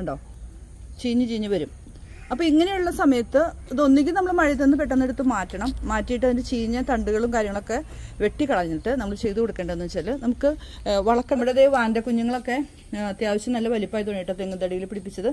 ഉണ്ടോ? ചീഞ്ഞ് ചീഞ്ഞ് വരും. അപ്പോൾ ഇങ്ങനെയുള്ള സമയത്ത് ഇതൊന്നുകിൽ നമ്മൾ മഴയിൽ നിന്ന് പെട്ടെന്ന് എടുത്ത് മാറ്റണം. മാറ്റിയിട്ട് അതിന്റെ ചീഞ്ഞ തണ്ടുകളും കാര്യങ്ങളൊക്കെ വെട്ടിക്കളഞ്ഞിട്ട് നമ്മൾ ചെയ്ത് കൊടുക്കേണ്ടതെന്ന് വെച്ചാൽ നമുക്ക് വളക്കമ്പടതേ വാന്റെ കുഞ്ഞുങ്ങളൊക്കെ അത്യാവശ്യം നല്ല വലിപ്പമായി തോന്നിയിട്ട് തെങ്ങ് തടിയിൽ പിടിപ്പിച്ചത്.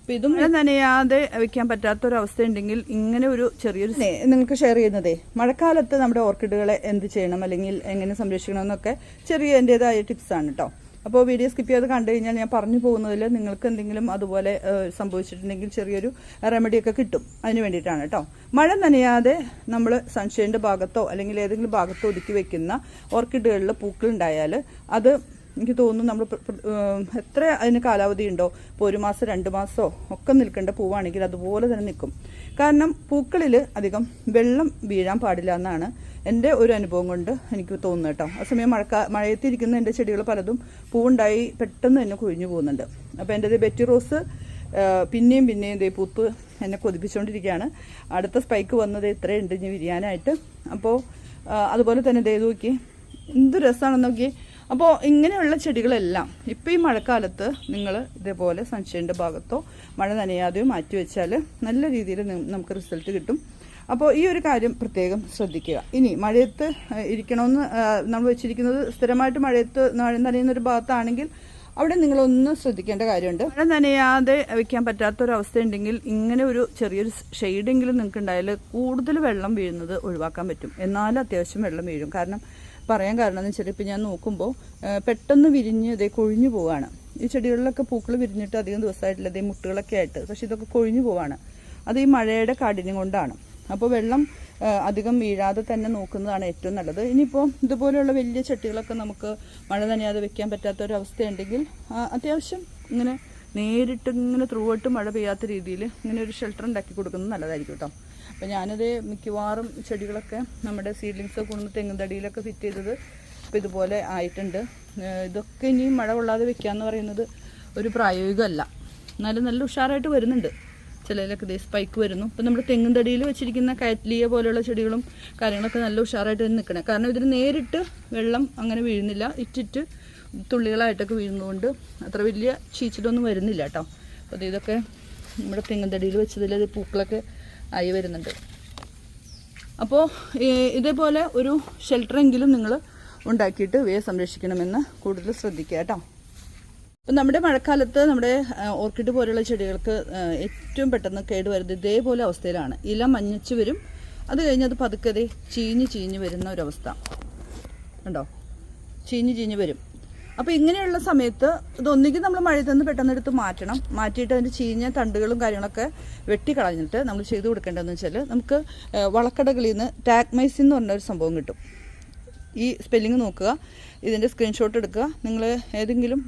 അപ്പോൾ ഇതും നനയാതെ വെക്കാൻ പറ്റാത്തൊരവസ്ഥ ഉണ്ടെങ്കിൽ ഇങ്ങനെ ഒരു ചെറിയൊരു നിങ്ങൾക്ക് ഷെയർ ചെയ്യുന്നതേ മഴക്കാലത്ത് നമ്മുടെ ഓർക്കിഡുകളെ എന്ത് ചെയ്യണം? അല്ലെങ്കിൽ എങ്ങനെ സംരക്ഷിക്കണം എന്നൊക്കെ ചെറിയ എന്റേതായ ടിപ്സാണ് കേട്ടോ. അപ്പോൾ വീഡിയോ സ്കിപ്പ് ചെയ്ത് കണ്ടു കഴിഞ്ഞാൽ ഞാൻ പറഞ്ഞു പോകുന്നതിൽ നിങ്ങൾക്ക് എന്തെങ്കിലും അതുപോലെ സംഭവിച്ചിട്ടുണ്ടെങ്കിൽ ചെറിയൊരു റെമഡിയൊക്കെ കിട്ടും. അതിന് വേണ്ടിയിട്ടാണ് കേട്ടോ. മഴ നനയാതെ നമ്മൾ സൺഷൈന്റെ ഭാഗത്തോ അല്ലെങ്കിൽ ഏതെങ്കിലും ഭാഗത്തോ ഒതുക്കി വെക്കുന്ന ഓർക്കിഡുകളിൽ പൂക്കളുണ്ടായാൽ അത് എനിക്ക് തോന്നുന്നു നമ്മൾ എത്ര അതിന് കാലാവധി ഉണ്ടോ? ഇപ്പോൾ ഒരു മാസം രണ്ട് മാസമോ ഒക്കെ നിൽക്കേണ്ട പൂവാണെങ്കിൽ അതുപോലെ തന്നെ നിൽക്കും. കാരണം പൂക്കളിൽ അധികം വെള്ളം വീഴാൻ പാടില്ല എന്നാണ് എന്റെ ഒരു അനുഭവം കൊണ്ട് എനിക്ക് തോന്നുന്നു കേട്ടോ. ആ സമയം മഴക്കാ മഴയത്തിരിക്കുന്ന എന്റെ ചെടികൾ പലതും പൂവുണ്ടായി പെട്ടെന്ന് തന്നെ കൊഴിഞ്ഞു പോകുന്നുണ്ട്. അപ്പോൾ എന്റെ ബെറ്റി റോസ് പിന്നെയും പിന്നെയും ഇതേ പൂത്ത് എന്നെ കൊതിപ്പിച്ചുകൊണ്ടിരിക്കുകയാണ് അടുത്ത സ്പൈക്ക് വന്നത് ഇത്രയുണ്ട് ഇനി വിരിയാനായിട്ട്. അപ്പോൾ അതുപോലെ തന്നെ ദേ നോക്കി എന്ത് രസമാണെന്ന് നോക്കി. അപ്പോൾ ഇങ്ങനെയുള്ള ചെടികളെല്ലാം ഇപ്പോൾ ഈ മഴക്കാലത്ത് നിങ്ങൾ ഇതേപോലെ സൺഷൈന്റെ ഭാഗത്തോ മഴ നനയാതെയോ മാറ്റി വെച്ചാൽ നല്ല രീതിയിൽ നമുക്ക് റിസൾട്ട് കിട്ടും. അപ്പോൾ ഈ ഒരു കാര്യം പ്രത്യേകം ശ്രദ്ധിക്കുക. ഇനി മഴയത്ത് ഇരിക്കണമെന്ന് നമ്മൾ വെച്ചിരിക്കുന്നത് സ്ഥിരമായിട്ട് മഴയത്ത് നനയുന്ന ഒരു ഭാഗത്താണെങ്കിൽ അവിടെ നിങ്ങളൊന്ന് ശ്രദ്ധിക്കേണ്ട കാര്യമുണ്ട്. മഴ നനയാതെ വെക്കാൻ പറ്റാത്തൊരവസ്ഥയുണ്ടെങ്കിൽ ഇങ്ങനെ ഒരു ചെറിയൊരു ഷെയ്ഡെങ്കിലും നിങ്ങൾക്ക് ഉണ്ടായാൽ കൂടുതൽ വെള്ളം വീഴുന്നത് ഒഴിവാക്കാൻ പറ്റും. എന്നാലും അത്യാവശ്യം വെള്ളം വീഴും. കാരണം പറയാൻ കാരണം എന്ന് വെച്ചാൽ ഇപ്പം ഞാൻ നോക്കുമ്പോൾ പെട്ടെന്ന് വിരിഞ്ഞ് ഇതേ കൊഴിഞ്ഞു പോവാണ്. ഈ ചെടികളിലൊക്കെ പൂക്കൾ വിരിഞ്ഞിട്ട് അധികം ദിവസമായിട്ടില്ല ഇതേ മുട്ടുകളൊക്കെ ആയിട്ട്. പക്ഷേ ഇതൊക്കെ കൊഴിഞ്ഞു പോവാണ്. അത് ഈ മഴയുടെ കാഠിന്യം കൊണ്ടാണ്. അപ്പോൾ വെള്ളം അധികം വീഴാതെ തന്നെ നോക്കുന്നതാണ് ഏറ്റവും നല്ലത്. ഇനിയിപ്പോൾ ഇതുപോലെയുള്ള വലിയ ചട്ടികളൊക്കെ നമുക്ക് മഴ നനയാതെ വെക്കാൻ പറ്റാത്ത ഒരു അവസ്ഥയുണ്ടെങ്കിൽ അത്യാവശ്യം ഇങ്ങനെ നേരിട്ട് ഇങ്ങനെ ത്രൂ ആയിട്ട് മഴ പെയ്യാത്ത രീതിയിൽ ഇങ്ങനെ ഒരു ഷെൽട്ടർ ഉണ്ടാക്കി കൊടുക്കുന്നത് നല്ലതായിരിക്കും കേട്ടോ. അപ്പോൾ ഞാനത് മിക്കവാറും ചെടികളൊക്കെ നമ്മുടെ സീഡ്ലിങ്സ് കൊണ്ടുവന്ന് തെങ്ങും തടിയിലൊക്കെ ഫിറ്റ് ചെയ്തത് ഇപ്പോൾ ഇതുപോലെ ആയിട്ടുണ്ട്. ഇതൊക്കെ ഇനി മഴ കൊള്ളാതെ വെക്കുക വെക്കാന്ന് പറയുന്നത് ഒരു പ്രായോഗികമല്ല. എന്നാലും നല്ല ഉഷാറായിട്ട് വരുന്നുണ്ട്. ചിലതിലൊക്കെ ഇതേ സ്പൈക്ക് വരുന്നു. ഇപ്പം നമ്മുടെ തെങ്ങും തടിയിൽ വെച്ചിരിക്കുന്ന കാറ്റ്ലിയ പോലെയുള്ള ചെടികളും കാര്യങ്ങളൊക്കെ നല്ല ഉഷാറായിട്ട് തന്നെ നിൽക്കണേ. കാരണം ഇതിന് നേരിട്ട് വെള്ളം അങ്ങനെ വീഴുന്നില്ല. ഇറ്റിറ്റ് തുള്ളികളായിട്ടൊക്കെ വീഴുന്നതുകൊണ്ട് അത്ര വലിയ ചീച്ചിലൊന്നും വരുന്നില്ല കേട്ടോ. അപ്പോൾ ഇതൊക്കെ നമ്മുടെ തെങ്ങും തടിയിൽ വെച്ചതിൽ അത് പൂക്കളൊക്കെ ആയി വരുന്നുണ്ട്. അപ്പോൾ ഇതേപോലെ ഒരു ഷെൽട്ടറെങ്കിലും നിങ്ങൾ ഉണ്ടാക്കിയിട്ട് ഇവയെ സംരക്ഷിക്കണമെന്ന് കൂടുതൽ ശ്രദ്ധിക്കുക കേട്ടോ. ഇപ്പം നമ്മുടെ മഴക്കാലത്ത് നമ്മുടെ ഓർക്കിഡ് പോലെയുള്ള ചെടികൾക്ക് ഏറ്റവും പെട്ടെന്ന് കേടുവരുന്നത് ഇതേപോലെ അവസ്ഥയിലാണ്. ഇല മഞ്ഞച്ച് വരും. അത് കഴിഞ്ഞ് അത് പതുക്കെ ദേ ചീഞ്ഞ് ചീഞ്ഞ് വരുന്ന ഒരവസ്ഥ. ഉണ്ടോ ചീഞ്ഞ് ചീഞ്ഞ് വരും. അപ്പോൾ ഇങ്ങനെയുള്ള സമയത്ത് ഇതൊന്നുകിൽ നമ്മൾ മഴയിൽ നിന്ന് പെട്ടെന്ന് എടുത്ത് മാറ്റണം. മാറ്റിയിട്ട് അതിന്റെ ചീഞ്ഞ തണ്ടുകളും കാര്യങ്ങളൊക്കെ വെട്ടിക്കളഞ്ഞിട്ട് നമ്മൾ ചെയ്ത് കൊടുക്കേണ്ടതെന്ന് വെച്ചാൽ നമുക്ക് വളക്കടകളിൽ നിന്ന് ടാക്മൈസിൻ എന്ന് പറഞ്ഞ ഒരു സംഭവം കിട്ടും. ഈ സ്പെല്ലിങ് നോക്കുക. ഇതിന്റെ സ്ക്രീൻഷോട്ട് എടുക്കുക. നിങ്ങൾ ഏതെങ്കിലും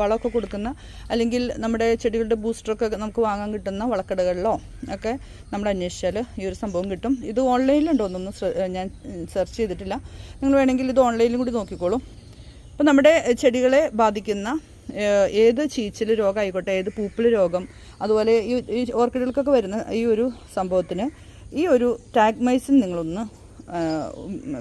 വളമൊക്കെ കൊടുക്കുന്ന അല്ലെങ്കിൽ നമ്മുടെ ചെടികളുടെ ബൂസ്റ്ററൊക്കെ നമുക്ക് വാങ്ങാൻ കിട്ടുന്ന വളക്കടകളിലോ ഒക്കെ നമ്മൾ അന്വേഷിച്ചാൽ ഈ ഒരു സംഭവം കിട്ടും. ഇത് ഓൺലൈനിലുണ്ടോ എന്നൊന്നും ഞാൻ സെർച്ച് ചെയ്തിട്ടില്ല. നിങ്ങൾ വേണമെങ്കിൽ ഇത് ഓൺലൈനിലും കൂടി നോക്കിക്കോളൂ. അപ്പോൾ നമ്മുടെ ചെടികളെ ബാധിക്കുന്ന ഏത് ചീച്ചിൽ രോഗം ആയിക്കോട്ടെ ഏത് പൂപ്പിൽ രോഗം അതുപോലെ ഈ ഓർക്കിഡുകൾക്കൊക്കെ വരുന്ന ഈ ഒരു സംഭവത്തിന് ഈ ഒരു ടാഗ്മൈസിൻ നിങ്ങളൊന്ന്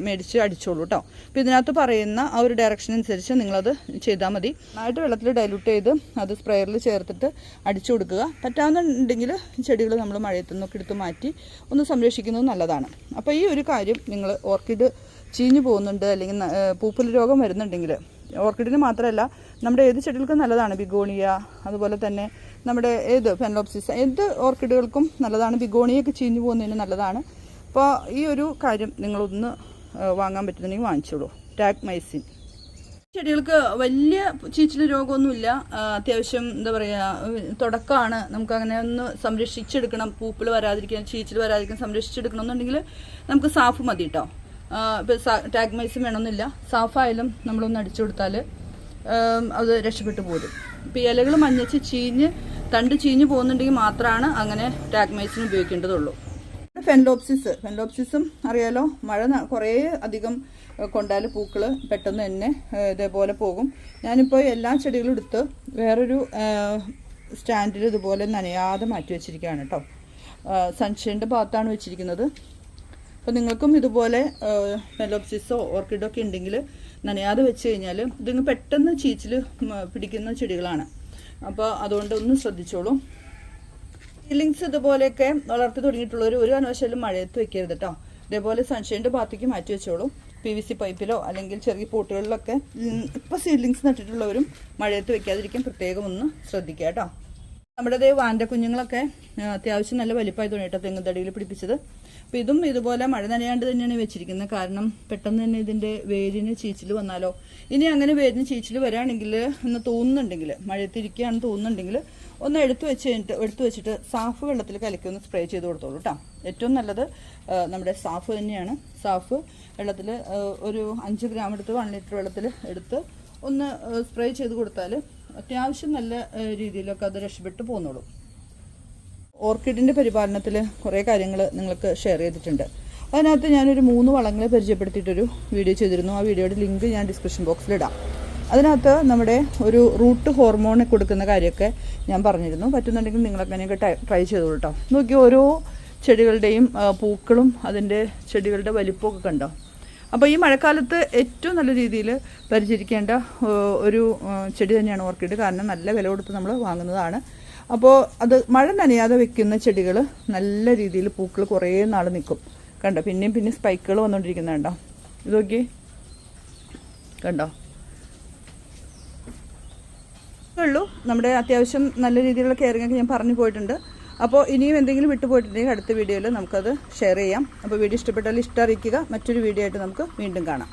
മേടിച്ച് അടിച്ചോളൂ കേട്ടോ അപ്പോൾ ഇതിനകത്ത് പറയുന്ന ആ ഒരു ഡയറക്ഷൻ അനുസരിച്ച് നിങ്ങളത് ചെയ്താൽ മതി. നന്നായിട്ട് വെള്ളത്തിൽ ഡൈലൂട്ട് ചെയ്ത് അത് സ്പ്രെയറിൽ ചേർത്തിട്ട് അടിച്ചു കൊടുക്കുക. പറ്റാവുന്നുണ്ടെങ്കിൽ ചെടികൾ നമ്മൾ മഴയത്തു നിന്നൊക്കെ എടുത്ത് മാറ്റി ഒന്ന് സംരക്ഷിക്കുന്നത് നല്ലതാണ്. അപ്പോൾ ഈ ഒരു കാര്യം നിങ്ങൾ ഓർക്കിഡ് ചീഞ്ഞു പോകുന്നുണ്ട് അല്ലെങ്കിൽ പൂപ്പൽ രോഗം വരുന്നുണ്ടെങ്കിൽ ഓർക്കിഡിന് മാത്രമല്ല നമ്മുടെ ഏത് ചെടികൾക്കും നല്ലതാണ്. ബിഗോണിയ അതുപോലെ തന്നെ നമ്മുടെ ഏത് ഫെനലോപ്സിസ് ഏത് ഓർക്കിഡുകൾക്കും നല്ലതാണ്. ബിഗോണിയൊക്കെ ചീഞ്ഞു പോകുന്നതിന് നല്ലതാണ്. അപ്പോൾ ഈ ഒരു കാര്യം നിങ്ങളൊന്ന് വാങ്ങാൻ പറ്റുന്നുണ്ടെങ്കിൽ വാങ്ങിച്ചോളൂ. ടാഗ് മൈസിൻ ചെടികൾക്ക് വലിയ ചീച്ചിൽ രോഗമൊന്നുമില്ല. അത്യാവശ്യം എന്താ പറയുക തുടക്കമാണ്. നമുക്ക് അങ്ങനെ ഒന്ന് സംരക്ഷിച്ചെടുക്കണം. പൂപ്പിൾ വരാതിരിക്കാൻ ചീച്ചിൽ വരാതിരിക്കാൻ സംരക്ഷിച്ചെടുക്കണം എന്നുണ്ടെങ്കിൽ നമുക്ക് സാഫ് മതി കേട്ടോ ഇപ്പം ടാഗ് മൈസും വേണമെന്നില്ല. സാഫായാലും നമ്മളൊന്ന് അടിച്ചു കൊടുത്താൽ അത് രക്ഷപ്പെട്ടു പോരും. ഇപ്പം ഇലകൾ മഞ്ഞച്ച് ചീഞ്ഞ് തണ്ട് ചീഞ്ഞ് പോകുന്നുണ്ടെങ്കിൽ മാത്രമാണ് അങ്ങനെ ടാഗ് മൈസിന് ഉപയോഗിക്കേണ്ടതുള്ളൂ. ഫെൻലോപ്സിസ്. ഫെൻലോപ്സിസും അറിയാലോ മഴ കുറേ അധികം കൊണ്ടാൽ പൂക്കൾ പെട്ടെന്ന് തന്നെ ഇതേപോലെ പോകും. ഞാനിപ്പോൾ എല്ലാ ചെടികളും എടുത്ത് വേറൊരു സ്റ്റാൻഡിൽ ഇതുപോലെ നനയാതെ മാറ്റി വെച്ചിരിക്കുകയാണ് കേട്ടോ സൺഷൈന്റെ ഭാഗത്താണ് വെച്ചിരിക്കുന്നത്. അപ്പോൾ നിങ്ങൾക്കും ഇതുപോലെ ഫെലോപ്സിസോ ഓർക്കിഡോ ഒക്കെ ഉണ്ടെങ്കിൽ നനയാതെ വെച്ച് കഴിഞ്ഞാൽ ഇതിങ്ങ് പെട്ടെന്ന് ചീച്ചിൽ പിടിക്കുന്ന ചെടികളാണ്. അപ്പോൾ അതുകൊണ്ട് ഒന്ന് ശ്രദ്ധിച്ചോളൂ. സീലിങ്സ് ഇതുപോലെയൊക്കെ വളർത്തി തുടങ്ങിയിട്ടുള്ളവർ ഒരു കാരണവശാലും മഴയത്ത് വെക്കരുത് കേട്ടോ ഇതേപോലെ സൺഷൈന്റെ ഭാഗത്തേക്ക് മാറ്റി വെച്ചോളൂ. പി വി സി പൈപ്പിലോ അല്ലെങ്കിൽ ചെറിയ പോട്ടുകളിലൊക്കെ ഇപ്പോൾ സീലിങ്സ് നട്ടിട്ടുള്ളവരും മഴയത്ത് വെക്കാതിരിക്കാൻ പ്രത്യേകം ഒന്ന് ശ്രദ്ധിക്കുക കേട്ടോ നമ്മുടെ ദേ വാന്റെ കുഞ്ഞുങ്ങളൊക്കെ അത്യാവശ്യം നല്ല വലിപ്പമായി തോന്നിട്ടോ തെങ്ങുതടിയിൽ പിടിപ്പിച്ചത്. അപ്പോൾ ഇതും ഇതുപോലെ മഴ നനയാണ്ട് തന്നെയാണ് വെച്ചിരിക്കുന്നത്. കാരണം പെട്ടെന്ന് തന്നെ ഇതിന്റെ വേരിന് ചീച്ചിൽ വന്നാലോ? ഇനി അങ്ങനെ വേരിന് ചീച്ചിൽ വരാണെങ്കിൽ എന്ന് തോന്നുന്നുണ്ടെങ്കിൽ മഴയത്തിരിക്കുകയാണെന്ന് തോന്നുന്നുണ്ടെങ്കിൽ ഒന്ന് എടുത്തു വെച്ച് കഴിഞ്ഞിട്ട് എടുത്തു വെച്ചിട്ട് സാഫ് വെള്ളത്തിൽ കലക്കി ഒന്ന് സ്പ്രേ ചെയ്ത് കൊടുത്തോളൂ കേട്ടോ ഏറ്റവും നല്ലത് നമ്മുടെ സാഫ് തന്നെയാണ്. സാഫ് വെള്ളത്തിൽ ഒരു അഞ്ച് ഗ്രാം എടുത്ത് വൺ ലിറ്റർ വെള്ളത്തിൽ എടുത്ത് ഒന്ന് സ്പ്രേ ചെയ്ത് കൊടുത്താൽ അത്യാവശ്യം നല്ല രീതിയിലൊക്കെ അത് രക്ഷപ്പെട്ട് പോന്നോളൂ. ഓർക്കിഡിന്റെ പരിപാലനത്തിൽ കുറേ കാര്യങ്ങൾ നിങ്ങൾക്ക് ഷെയർ ചെയ്തിട്ടുണ്ട്. അതിനകത്ത് ഞാനൊരു മൂന്ന് വളങ്ങളെ പരിചയപ്പെടുത്തിയിട്ടൊരു വീഡിയോ ചെയ്തിരുന്നു. ആ വീഡിയോയുടെ ലിങ്ക് ഞാൻ ഡിസ്ക്രിപ്ഷൻ ബോക്സിലിടാം അതിനകത്ത് നമ്മുടെ ഒരു റൂട്ട് ഹോർമോൺ കൊടുക്കുന്ന കാര്യമൊക്കെ ഞാൻ പറഞ്ഞിരുന്നു. പറ്റുന്നുണ്ടെങ്കിൽ നിങ്ങളങ്ങനെയൊക്കെ ട്രൈ ചെയ്തോളൂ കേട്ടോ നോക്കി ഓരോ ചെടികളുടെയും പൂക്കളും അതിന്റെ ചെടികളുടെ വലിപ്പമൊക്കെ കണ്ടോ? അപ്പോൾ ഈ മഴക്കാലത്ത് ഏറ്റവും നല്ല രീതിയിൽ പരിചരിക്കേണ്ട ഒരു ചെടി തന്നെയാണ് ഓർക്കിഡ്. കാരണം നല്ല വില കൊടുത്ത് നമ്മൾ വാങ്ങുന്നതാണ്. അപ്പോൾ അത് മഴ നനയാതെ വെക്കുന്ന ചെടികൾ നല്ല രീതിയിൽ പൂക്കൾ കുറേ നാൾ നിൽക്കും കണ്ടോ? പിന്നെയും പിന്നെ സ്പൈക്കുകൾ വന്നുകൊണ്ടിരിക്കുന്നുണ്ടോ ഇതൊക്കെ കണ്ടോ? ഉള്ളൂ. നമ്മുടെ അത്യാവശ്യം നല്ല രീതിയിലുള്ള കെയറിംഗ് ഒക്കെ ഞാൻ പറഞ്ഞു പോയിട്ടുണ്ട്. അപ്പോൾ ഇനിയും എന്തെങ്കിലും വിട്ടുപോയിട്ടുണ്ടെങ്കിൽ അടുത്ത വീഡിയോയിൽ നമുക്കത് ഷെയർ ചെയ്യാം. അപ്പോൾ വീഡിയോ ഇഷ്ടപ്പെട്ടാൽ ഇഷ്ടം അറിയിക്കുക. മറ്റൊരു വീഡിയോ ആയിട്ട് നമുക്ക് വീണ്ടും കാണാം.